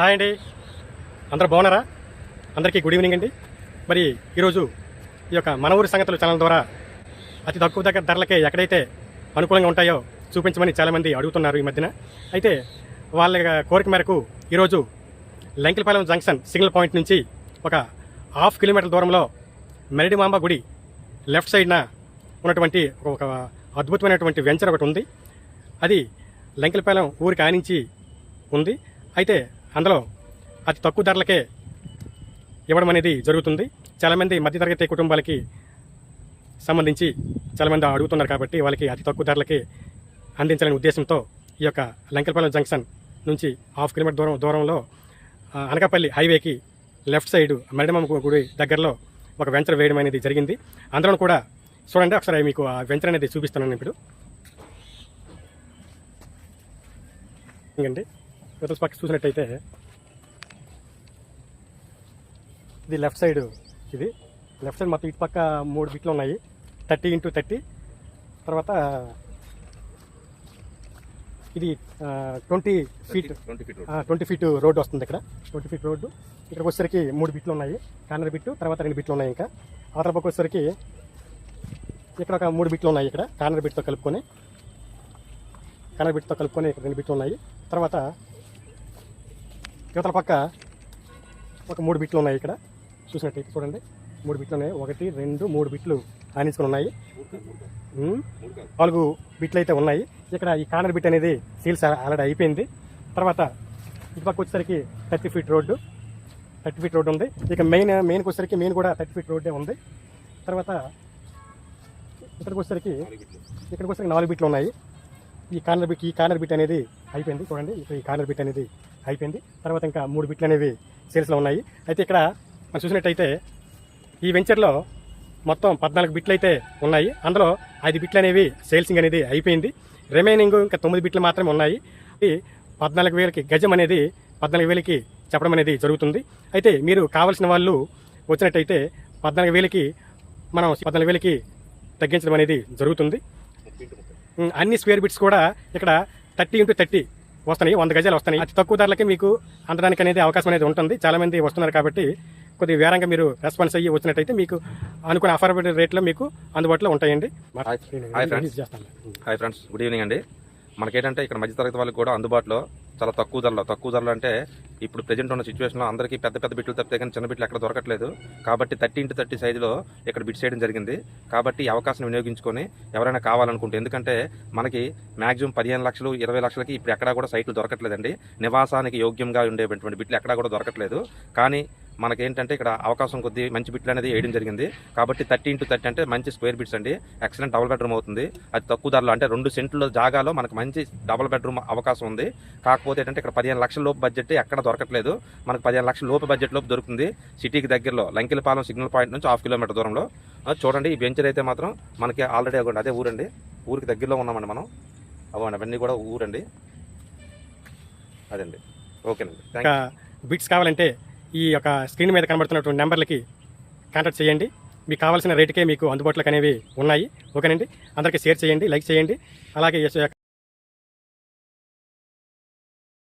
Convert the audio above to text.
Hi అండి. అందరూ బాగున్నారా? అందరికీ గుడ్ ఈవినింగ్ అండి. మరి ఈరోజు ఈ యొక్క మన ఊరి సంగతులు ఛానల్ ద్వారా అతి తక్కువ దగ్గర ధరలకే ఎక్కడైతే అనుకూలంగా ఉంటాయో చూపించమని చాలామంది అడుగుతున్నారు ఈ మధ్యన. అయితే వాళ్ళ కోరిక మేరకు ఈరోజు లంకిలపాలెం జంక్షన్ సిగ్నల్ పాయింట్ నుంచి ఒక హాఫ్ కిలోమీటర్ దూరంలో మెరడిమాంబ గుడి లెఫ్ట్ సైడ్న ఉన్నటువంటి ఒక అద్భుతమైనటువంటి వెంచర్ ఒకటి ఉంది. అది లంకిలపాలెం ఊరికి ఆనించి ఉంది. అయితే అందులో అతి తక్కువ ధరలకే ఇవ్వడం అనేది జరుగుతుంది. చాలామంది మధ్యతరగతి కుటుంబాలకి సంబంధించి చాలామంది అడుగుతున్నారు కాబట్టి వాళ్ళకి అతి తక్కువ ధరలకి అందించాలనే ఉద్దేశంతో ఈ యొక్క లంకలపాలెం జంక్షన్ నుంచి హాఫ్ కిలోమీటర్ దూరం దూరంలో అనకాపల్లి హైవేకి లెఫ్ట్ సైడ్ మెరడమ్మ గుడి దగ్గరలో ఒక వెంచర్ వేయడం అనేది జరిగింది. అందులో కూడా చూడండి ఒకసారి మీకు ఆ వెంచర్ అనేది చూపిస్తున్నాను ఇప్పుడు. ఇంకండి. ఇవతల పక్క చూసినట్టయితే ఇది లెఫ్ట్ సైడ్ ఇది. లెఫ్ట్ సైడ్ మొత్తం ఇటు పక్క మూడు బిట్లు ఉన్నాయి. థర్టీ ఇంటూ థర్టీ తర్వాత ఇది twenty feet twenty feet twenty feet road వస్తుంది ఇక్కడ. ట్వంటీ ఫీట్ రోడ్డు ఇక్కడికి వచ్చేసరికి మూడు బిట్లు ఉన్నాయి. కార్నర్ బిట్టు తర్వాత రెండు బిట్లు ఉన్నాయి ఇంకా. అవతల పక్క వచ్చేసరికి ఇక్కడ ఒక మూడు బిట్లు ఉన్నాయి ఇక్కడ. కార్నర్ బిట్తో కలుపుకొని. కార్నర్ బిట్తో కలుపుకొని ఇక్కడ రెండు బిట్లు ఉన్నాయి. తర్వాత ఇవతల పక్క ఒక మూడు బిట్లు ఉన్నాయి ఇక్కడ. చూసినట్టయితే చూడండి. మూడు బిట్లు ఉన్నాయి. ఒకటి రెండు మూడు బిట్లు ఆనించుకుని ఉన్నాయి. నాలుగు బిట్లు అయితే ఉన్నాయి. ఇక్కడ ఈ కార్నర్ బిట్ అనేది సీల్స్ ఆల్రెడీ అయిపోయింది. తర్వాత ఇటు పక్క వచ్చేసరికి thirty feet road. Thirty feet road ఉంది. ఇక మెయిన్ మెయిన్కి వచ్చేసరికి మెయిన్ కూడా థర్టీ ఫీట్ రోడ్డే ఉంది. తర్వాత ఇక్కడికి వచ్చేసరికి ఇక్కడికి వచ్చేసరికి నాలుగు బిట్లు ఉన్నాయి. ఈ కార్నర్ బిట్ ఈ కార్నర్ బిట్ అనేది అయిపోయింది. చూడండి ఇక్కడ ఈ కార్నర్ బిట్ అనేది అయిపోయింది. తర్వాత ఇంకా మూడు బిట్లు అనేవి సేల్స్లో ఉన్నాయి. అయితే ఇక్కడ మనం చూసినట్టయితే ఈ వెంచర్లో మొత్తం పద్నాలుగు బిట్లు అయితే ఉన్నాయి. అందులో ఐదు బిట్లు అనేవి సేల్సింగ్ అనేది అయిపోయింది. రిమైనింగ్ ఇంకా తొమ్మిది బిట్లు మాత్రమే ఉన్నాయి. ఈ పద్నాలుగు వేలకి గజం అనేది పద్నాలుగు వేలకి చెప్పడం అనేది జరుగుతుంది. అయితే మీరు కావాల్సిన వాళ్ళు వచ్చినట్టయితే పద్నాలుగు వేలకి మనం పద్నాలుగు వేలకి తగ్గించడం అనేది జరుగుతుంది. అన్ని స్క్వేర్ బిట్స్ కూడా ఇక్కడ థర్టీ ఇంటూ థర్టీ వస్తున్నాయి వంద గజాలు వస్తున్నాయి. అతి తక్కువ ధరలకి మీకు అందడానికి అనేది అవకాశం అనేది ఉంటుంది. చాలా మంది వస్తున్నారు కాబట్టి కొద్దిగా వేరంగా మీరు రెస్పాన్స్ అయ్యి వచ్చినట్టయితే మీకు అనుకున్న అఫోర్డబుల్ రేట్లో మీకు అందుబాటులో ఉంటాయండి. హాయ్ ఫ్రెండ్స్ గుడ్ ఈవినింగ్ అండి. మనకేంటంటే ఇక్కడ మధ్యతరగతి వాళ్ళకి కూడా అందుబాటులో చాలా తక్కువ ధరలో. తక్కువ ధరలు అంటే ఇప్పుడు ప్రజెంట్ ఉన్న సిచ్యువేషన్లో అందరికీ పెద్ద పెద్ద బిట్లు తప్పితే కానీ చిన్న బిట్లు ఎక్కడ దొరకట్లేదు. కాబట్టి థర్టీ ఇంటూ థర్టీ సైజులో ఇక్కడ బిట్ చేయడం జరిగింది. కాబట్టి ఈ అవకాశం వినియోగించుకొని ఎవరైనా కావాలనుకుంటే ఎందుకంటే మనకి మ్యాక్సిమం పదిహేను లక్షలు ఇరవై లక్షలకి ఇప్పుడు ఎక్కడా కూడా సైట్లు దొరకట్లేదండి. నివాసానికి యోగ్యంగా ఉండేటువంటి బిట్లు ఎక్కడా కూడా దొరకట్లేదు. కానీ మనకేంటంటే ఇక్కడ అవకాశం కొద్ది మంచి బిట్లు అనేది వేయడం జరిగింది. కాబట్టి థర్టీ ఇంటూ థర్టీ అంటే మంచి స్క్వేర్ బిట్స్ అండి. ఎక్సలెంట్ డబుల్ బెడ్రూమ్ అవుతుంది. అది తక్కువ ధరలో అంటే రెండు సెంట్ల జాగాలో మనకు మంచి డబుల్ బెడ్రూమ్ అవకాశం ఉంది. కాకపోతే ఏంటంటే ఇక్కడ పదిహేను లక్షల లోపు బడ్జెట్ ఎక్కడ దొరకట్లేదు. మనకు పదిహేను లక్షల లోపు బడ్జెట్ లోపు దొరుకుతుంది. సిటీకి దగ్గరలో లంకిలపాలెం సిగ్నల్ పాయింట్ నుంచి హాఫ్ కిలోమీటర్ దూరంలో. చూడండి ఈ వెంచర్ అయితే మాత్రం మనకి ఆల్రెడీ అవ్వండి. అదే ఊరండి. ఊరికి దగ్గరలో ఉన్నామండి మనం. అవ్వండి అవన్నీ కూడా ఊరండి. అదండి. ఓకేనండి. బిట్స్ కావాలంటే ఈ యొక్క స్క్రీన్ మీద కనబడుతున్నటువంటి నెంబర్లకి కాంటాక్ట్ చేయండి. మీకు కావాల్సిన రేటుకే మీకు అందుబాటులోకి అనేవి ఉన్నాయి. ఓకేనండి? అందరికీ షేర్ చేయండి లైక్ చేయండి. అలాగే